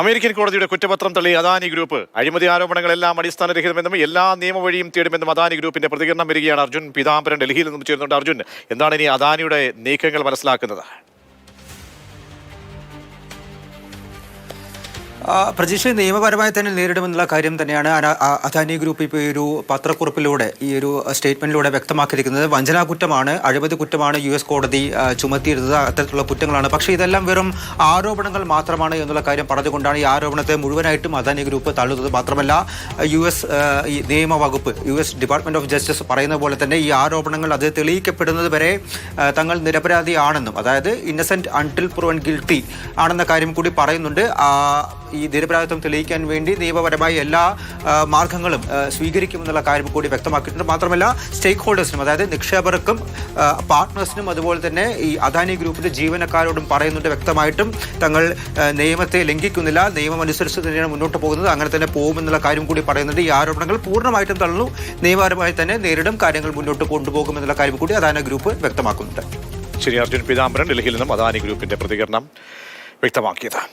American കോടതിയുടെ കുറ്റപത്രം തള്ളി അദാനി ഗ്രൂപ്പ്. അഴിമതി ആരോപണങ്ങളെല്ലാം അടിസ്ഥാനരഹിതമെന്നും എല്ലാ നിയമവഴിയും തേടുമെന്നും അദാനി ഗ്രൂപ്പിന്റെ പ്രതികരണം വരികയാണ് അർജുൻ. പീതാംബരൻ ഡൽഹിയിൽ നിന്നും ചേരുന്നുണ്ട് അർജുൻ. എന്താണ് ഇനി അദാനിയുടെ നീക്കങ്ങൾ മനസ്സിലാക്കുന്നത്? പ്രജീഷ് നിയമപരമായി തന്നെ നേരിടുമെന്നുള്ള കാര്യം തന്നെയാണ് അദാനി ഗ്രൂപ്പ് ഇപ്പോൾ ഈ ഒരു പത്രക്കുറിപ്പിലൂടെ ഈ ഒരു സ്റ്റേറ്റ്മെന്റിലൂടെ വ്യക്തമാക്കിയിരിക്കുന്നത്. വഞ്ചനാ കുറ്റമാണ് അഴിമതി കുറ്റമാണ് യു എസ് കോടതി ചുമത്തിയിരുന്നത്. അത്തരത്തിലുള്ള കുറ്റങ്ങളാണ്. പക്ഷേ ഇതെല്ലാം വെറും ആരോപണങ്ങൾ മാത്രമാണ് എന്നുള്ള കാര്യം പറഞ്ഞുകൊണ്ടാണ് ഈ ആരോപണത്തെ മുഴുവനായിട്ടും അദാനി ഗ്രൂപ്പ് തള്ളുന്നത്. മാത്രമല്ല U S നിയമവകുപ്പ് U S department of justice പറയുന്ന പോലെ തന്നെ ഈ ആരോപണങ്ങൾ അത് തെളിയിക്കപ്പെടുന്നത് വരെ തങ്ങൾ നിരപരാധിയാണെന്നും അതായത് ഇന്നസെന്റ് അൺടിൽ പ്രൂവൻ ഗിൽട്ടി ആണെന്ന കാര്യം കൂടി പറയുന്നുണ്ട്. ഈ നിരപരാധിത്വം തെളിയിക്കാൻ വേണ്ടി നിയമപരമായ എല്ലാ മാർഗങ്ങളും സ്വീകരിക്കുമെന്നുള്ള കാര്യം കൂടി വ്യക്തമാക്കിയിട്ടുണ്ട്. മാത്രമല്ല സ്റ്റേക്ക് ഹോൾഡേഴ്സിനും അതായത് നിക്ഷേപകർക്കും പാർട്ട്നേഴ്സിനും അതുപോലെ തന്നെ ഈ അദാനി ഗ്രൂപ്പിന്റെ ജീവനക്കാരോടും പറയുന്നുണ്ട് വ്യക്തമായിട്ടും. തങ്ങൾ നിയമത്തെ ലംഘിക്കുന്നില്ല നിയമം അനുസരിച്ച് തന്നെയാണ് മുന്നോട്ട് പോകുന്നത് അങ്ങനെ തന്നെ പോകുമെന്നുള്ള കാര്യം കൂടി പറയുന്നുണ്ട്. ഈ ആരോപണങ്ങൾ പൂർണമായിട്ടും തള്ളുന്നു. നിയമപരമായി തന്നെ നേരിടും കാര്യങ്ങൾ മുന്നോട്ട് കൊണ്ടുപോകുമെന്നുള്ള കാര്യം കൂടി അദാന ഗ്രൂപ്പ് വ്യക്തമാക്കുന്നുണ്ട്. ശരി അർജുൻ പീതാംബരൻ ഡൽഹിയിൽ നിന്നും അദാനി ഗ്രൂപ്പിന്റെ പ്രതികരണം വ്യക്തമാക്കിയത്.